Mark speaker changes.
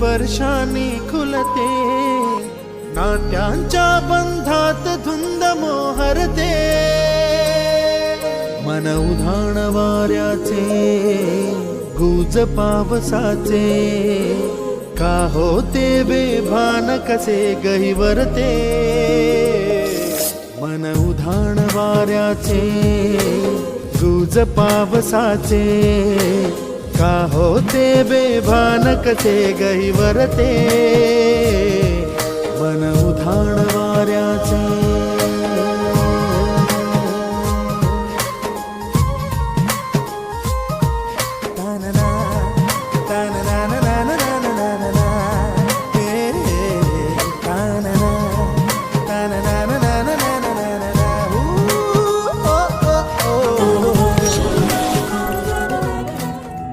Speaker 1: स्पर्शाने खुलते. नाट्यांच्या बंधात धुंद मोहरते. मन उधाण वाऱ्याचे गुज पावसाचे. का होते बेभान कसे गहिवरते. मन उधाण वाऱ्याचे गुज पावसाचे. का होते बेभान कसे गहिवरते मन उधाण